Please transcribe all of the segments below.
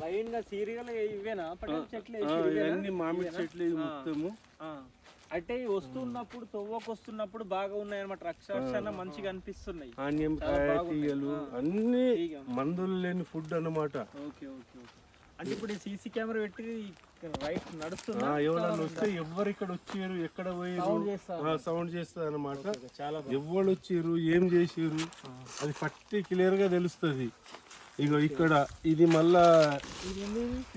లైన్గా సీరియల్ ఇవేనా చెట్లు? ఇవన్నీ మామిడి చెట్లు మొత్తము. అంటే వస్తున్నప్పుడు తొవ్వకు వస్తున్నప్పుడు బాగా ఉన్నాయి అనమాట రక్షణ మంచిగా అనిపిస్తున్నాయి. తీగలు ఆ. అన్ని. మందులు లేని ఫుడ్ అన్నమాట. Okay okay okay. అంటే ఇప్పుడు సీసీ కెమెరా పెట్టి రైట్ ఆ, నడుస్తుందా ఎవరన్నా వస్తే ఎవరు ఇక్కడ వచ్చారు ఎక్కడ పోయారు? సౌండ్ చేస్తుంది అనమాట చాలా ఎవరు వచ్చారు ఏం చేసారు అది పర్టిక్యులర్గా తెలుస్తుంది. ఇగో ఇక్కడ ఇది మళ్ళా ఇది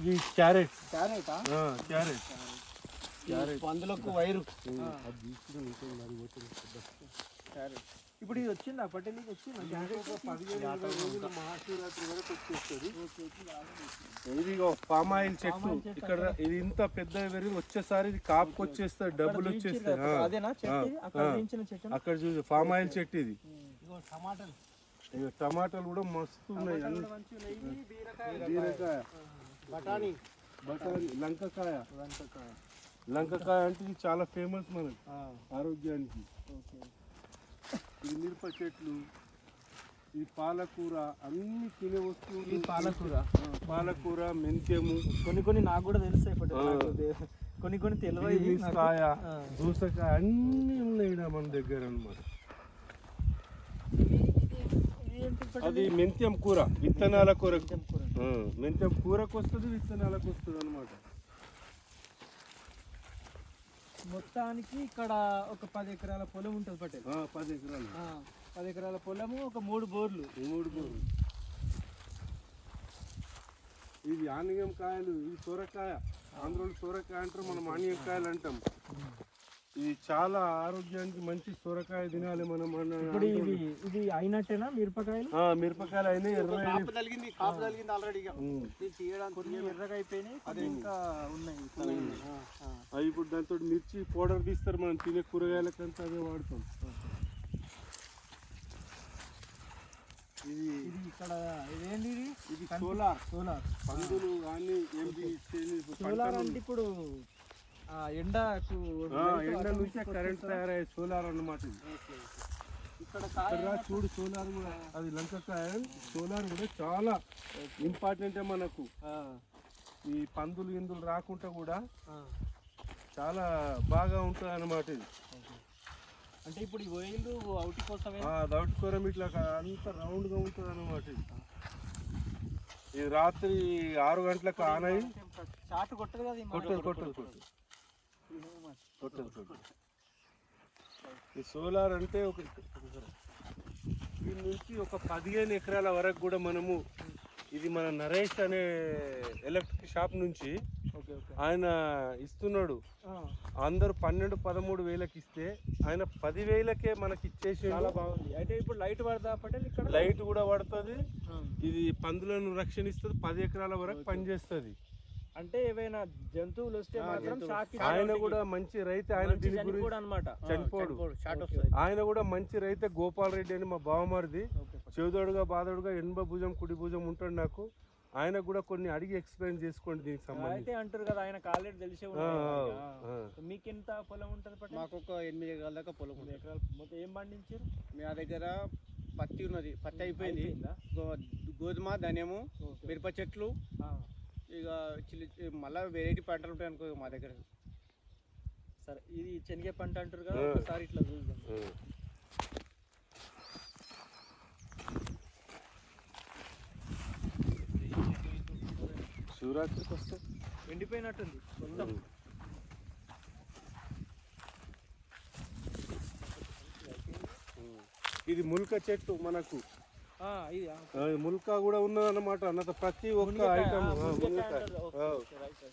ఇది క్యారెట్? క్యారెటా. క్యారెట్. పందులకు వైరు. క్యారెట్. ఇప్పుడు ఇది వచ్చిందా? ఇది వచ్చిందా. పదిహేను ఇరవై రోజులు మహాశివరాత్రి వరకు వచ్చేస్తుంది. ఇది పామ్ ఆయిల్ చెట్టు. ఇక్కడ ఇది ఇంత పెద్ద పెరిగి వచ్చేసారి ఇది కాపుకి వచ్చేస్తుంది డబ్బులు వచ్చేస్తాయి. ఆ? అక్కడ చూసి పామ్ ఆయిల్ చెట్టు ఇది. టమాటాలు. టమాటాలు కూడా మస్తు ఉన్నాయి. బీరకాయ. బఠానీ. బఠానీ లంకకాయ. వంటకాయ లంకకాయ అంటే ఇది చాలా ఫేమస్ మనకి ఆరోగ్యానికి. ఓకే. ఇది మిరప చెట్లు ఈ పాలకూర అన్ని తినే వస్తువులు పాలకూర. పాలకూర మెంత్యము. కొన్ని కొన్ని నాకు కూడా తెలుస్తాయి కొన్ని కొన్ని తెలియదు దోసకాయ అన్ని ఉన్నాయి మన దగ్గర అన్నమాట. అది మెంత్యం కూర విత్తనాల కూర. మెంత్యం కూరకు వస్తుంది విత్తనాలకు వస్తుంది అనమాట మొత్తానికి ఇక్కడ ఒక పది ఎకరాల పొలం ఉంటుంది పటేల్. పది ఎకరాలు. పది ఎకరాల పొలము ఒక మూడు బోర్లు. మూడు గోరు ఇది ఆనియం కాయలు ఇది సొరకాయ ఆంధ్రలో సొరకాయ అంటారు మనం ఆనియం కాయలు అంటాం. ఇది చాలా ఆరోగ్యానికి మంచి సొరకాయ తినాలి మనం ఇప్పుడు ఇవి ఇది అయినట్టేనా మిరపకాయలు? ఆ, మిరపకాయలు అయినాయి. అవి ఇప్పుడు దాంతో మిర్చి పౌడర్ తీస్తారు మనం తినే కూరగాయలకంతా అదే వాడతాం. ఇది ఇది ఇక్కడ ఇదేంటి ఇది? ఇది సోలార్. సోలార్. పందులు కానీ ఏం చేసేది సోలార్ అంటే ఇప్పుడు ఎండకు ఎండ నుంచే కరెంట్ తయారయ్యే సోలార్ అన్నమాట. ఇక్కడ చూడు సోలార్ కూడా. అది లంకకాయ సోలార్ కూడా చాలా ఇంపార్టెంట్ మనకు. ఈ పందులు ఇందులు రాకుండా కూడా. చాలా బాగా ఉంటుంది అన్నమాట ఇది. అంటే ఇప్పుడు వైర్లు అవుట్ కోసమే? దౌట్కోరం ఇట్లా అంత రౌండ్గా ఉంటుంది అన్నమాట ఇది. ఇది రాత్రి ఆరు గంటలకు ఆన్ అయ్యి కొట్టదు కొట్టదు కొట్టదు కొట్టదు ఈ సోలార్ అంటే ఒక దీని నుంచి ఒక పదిహేను ఎకరాల వరకు కూడా మనము ఇది మన నరేష్ అనే ఎలక్ట్రిక్ షాప్ నుంచి ఆయన ఇస్తున్నాడు. అందరు పన్నెండు పదమూడు వేలకి ఇస్తే ఆయన పదివేలకే మనకి ఇచ్చేసి చాలా బాగుంది. అయితే ఇప్పుడు లైట్ పడదా పటేల్ ఇక్కడ? లైట్ కూడా పడుతుంది. ఇది పందులను రక్షణిస్తుంది. పది ఎకరాల వరకు పనిచేస్తుంది. అంటే ఏవైనా జంతువులు వస్తే మాత్రం షాక్ ఆయన కూడా మంచి రైతు ఆయన దీని గురించి కూడా అనమాట చనిపోడు. ఆయన కూడా మంచి రైతే గోపాల్ రెడ్డి అని మా బావమరిది. చెవిదోడుగా బాధోడుగా ఎనభై భుజం కుడి భుజం ఉంటాడు నాకు. ఆయన కూడా కొన్ని అడిగి ఎక్స్ప్లెయిన్ చేసుకోండి దీనికి సంబంధించి. అయితే అంటారు కదా ఆయన ఆల్రెడీ తెలిసే. ఆ. మీకు ఎంత పొలం ఉంటుంది మాకు ఒక ఎనిమిది ఎకరాల దాకా పొలం ఉంది ఎకరాలు. మొత్తం ఏం పండించారు? మా దగ్గర పత్తి ఉన్నది. పత్తి అయిపోయింది. గోధుమ ధాన్యము. మిరప చెట్లు ఆ, ఇక చిల్లి మళ్ళీ వెరైటీ పంటలు ఉంటాయి అనుకో మా దగ్గర. సరే ఇది శనగ పంట అంటారు కదా. ఒకసారి ఇట్లా చూద్దాం. శివరాత్రికి వస్తే ఎండిపోయినట్టుంది మొత్తం ఇది ముల్క చెట్టు మనకు. ముల్క కూడా ఉన్నదన్నమాట. అన్నత ప్రతి ఒక్క ఐటమ్.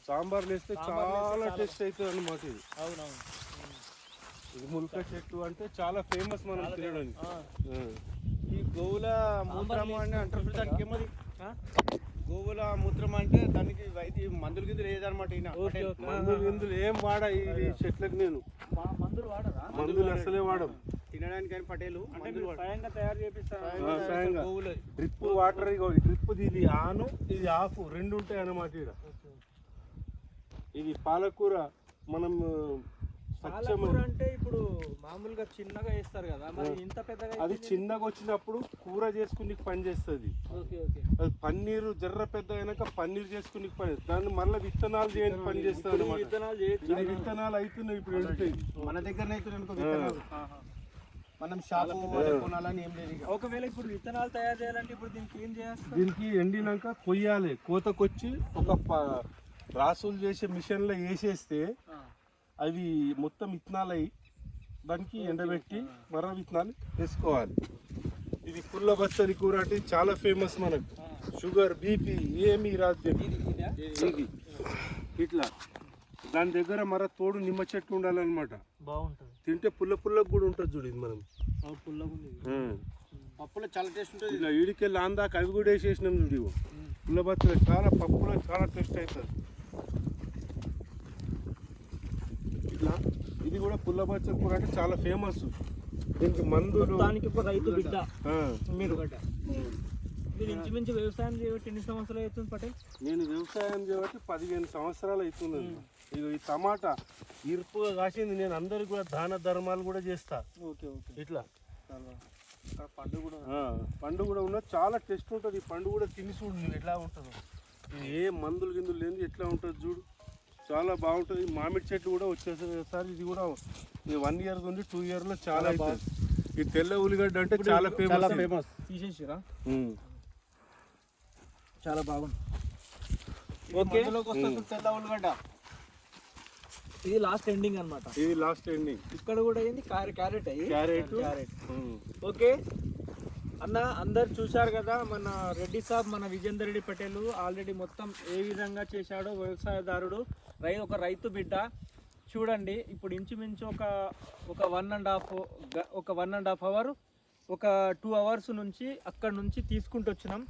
సాంబార్లు వేస్తే చాలా టేస్ట్ అవుతుంది అన్నమాట ఇది ఇది ముల్క చెట్టు అంటే చాలా ఫేమస్ మనం తినడానికి. ఈ గోవుల మూత్రం అని అంటారు దానికి ఏమది? గోవుల మూత్రం అంటే దానికి వైద్య మందుల కింద లేదనమాట మందులు ఇందులో ఏం వాడ ఈ చెట్లకు నేను. మందులు వాడరా? మందులు అసలే వాడం. తినడానికి కానీ పటేలు స్వయంగా తయారు. గోవులు డ్రిప్ వాటర్ డ్రిప్ ఇది ఆను ఇది ఆఫ్ రెండు ఉంటాయి అన్నమాట ఇక్కడ ఇది పాలకూర మనం పాలకూర అంటే ఇప్పుడు మామూలుగా చిన్నగా వేస్తారు కదా మరి ఇంత పెద్దగా అది? చిన్నగా వచ్చినప్పుడు కూర చేసుకుని పని చేస్తుంది. Okay okay. అది పన్నీరు జర్ర పెద్ద అయినాక పన్నీర్ చేసుకుని పని దాన్ని మళ్ళీ విత్తనాలు చేయని పని అనమాట విత్తనాలు విత్తనాలు అవుతున్నాయి ఇప్పుడు మన దగ్గర అయితే అనుకో విత్తనాలు. ఆహా. మనం షాపు కొనాలని ఏం లేదు. ఒకవేళ ఇప్పుడు విత్తనాలు తయారు చేయాలంటే ఇప్పుడు దీనికి ఏం చేస్తారు దీనికి ఎండినాక కొయ్యాలి. కోతకొచ్చి ఒక ప- రాసులు చేసే మిషన్లో వేసేస్తే అవి మొత్తం విత్తనాలు అయ్యి దానికి ఎండబెట్టి మరో విత్తనాలు వేసుకోవాలి. ఇది పుల్ల బచ్చలి కూర అంటే చాలా ఫేమస్ మనకు. షుగర్ బీపీ ఏమీ రాదు ఇది ఇట్లా. దాని దగ్గర మర తోడు నిమ్మ చెట్టు ఉండాలన్నమాట. బాగుంటుంది. తింటే పుల్ల పుల్లకు కూడా ఉంటుంది చూడు ఇది మనం. పప్పులో చాలా టేస్ట్ ఉంటుంది. ఇలా ఈడికెళ్ళి ఆందాక అవి కూడా వేసేసినాం చూడు. పుల్ల బచ్చలి చాలా పప్పులో చాలా టేస్ట్ అవుతుంది ఇట్లా ఇది కూడా పుల్ల బచ్చలి కూర అంటే చాలా ఫేమస్. దీనికి మందులు రైతు బిడ్డ. మీరు మీరు ఇంచుమించు వ్యవసాయం చేయబట్టి ఎన్ని సంవత్సరాలు అవుతుంది పటేల్? నేను వ్యవసాయం చేయబట్టి పదిహేను సంవత్సరాలు అవుతుంది ఇగో ఈ టమాటా ఇరుపుగా కాసింది నేను అందరికి కూడా దాన ధర్మాలు కూడా చేస్తా. Okay okay. ఇట్లా. పండు కూడా. పండు కూడా ఉన్నది చాలా టేస్ట్ ఉంటుంది. ఈ పండు కూడా తిని చూడు నువ్వు ఎట్లా ఉంటుందో. ఇది ఏ మందులు గిందులు లేని ఎట్లా ఉంటుంది చూడు. చాలా బాగుంటుంది. మామిడి చెట్టు కూడా వచ్చేసరి ఇది కూడా ఈ వన్ ఇయర్ నుండి టూ ఇయర్లో చాలా అవుతుంది ఈ తెల్ల ఉల్లిగడ్డ అంటే చాలా చాలా ఫేమస్ ఫేమస్ తీసేసిరా చాలా బాగుంది. ఓకే. ఇది లాస్ట్ ఎండింగ్ అన్నమాట. ఇది లాస్ట్ ఎండింగ్ ఇక్కడ కూడా ఏంది? క్యారెట్ క్యారెట్ అయ్యి క్యారెట్. క్యారెట్. ఓకే. అన్న అందరు చూశారు కదా మన రెడ్డి సాబ్ మన విజేందర్ రెడ్డి పటేల్ ఆల్రెడీ మొత్తం ఏ విధంగా చేశాడో వ్యవసాయదారుడు రై ఒక రైతు బిడ్డ. చూడండి ఇప్పుడు ఇంచుమించు ఒక ఒక వన్ అండ్ హాఫ్ ఒక వన్ అండ్ హాఫ్ అవర్ ఒక టూ అవర్స్ నుంచి అక్కడ నుంచి తీసుకుంటూ వచ్చినాం.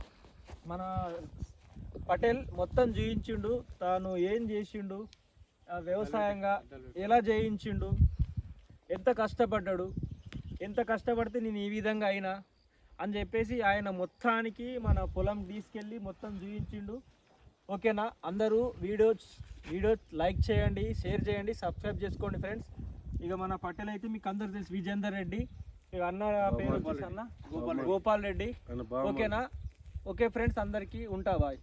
మన పటేల్ మొత్తం చూయించిండు తాను ఏం చేసిండు? వ్యవసాయంగా ఎలా చేయించిండు ఎంత కష్టపడ్డాడు? ఎంత కష్టపడితే నేను ఈ విధంగా అయినా అని చెప్పేసి ఆయన మొత్తానికి మన పొలం తీసుకెళ్ళి మొత్తం చూపించిండు ఓకేనా? అందరూ వీడియో వీడియో లైక్ చేయండి షేర్ చేయండి సబ్స్క్రైబ్ చేసుకోండి ఫ్రెండ్స్. ఇక మన పటేల్ అయితే మీకు అందరు తెలుసు విజేందర్ రెడ్డి. ఇక అన్న పేరు వచ్చేసి అన్న? గోపాల్ రెడ్డి. ఓకేనా? ఓకే ఫ్రెండ్స్ అందరికీ ఉంటా బాయ్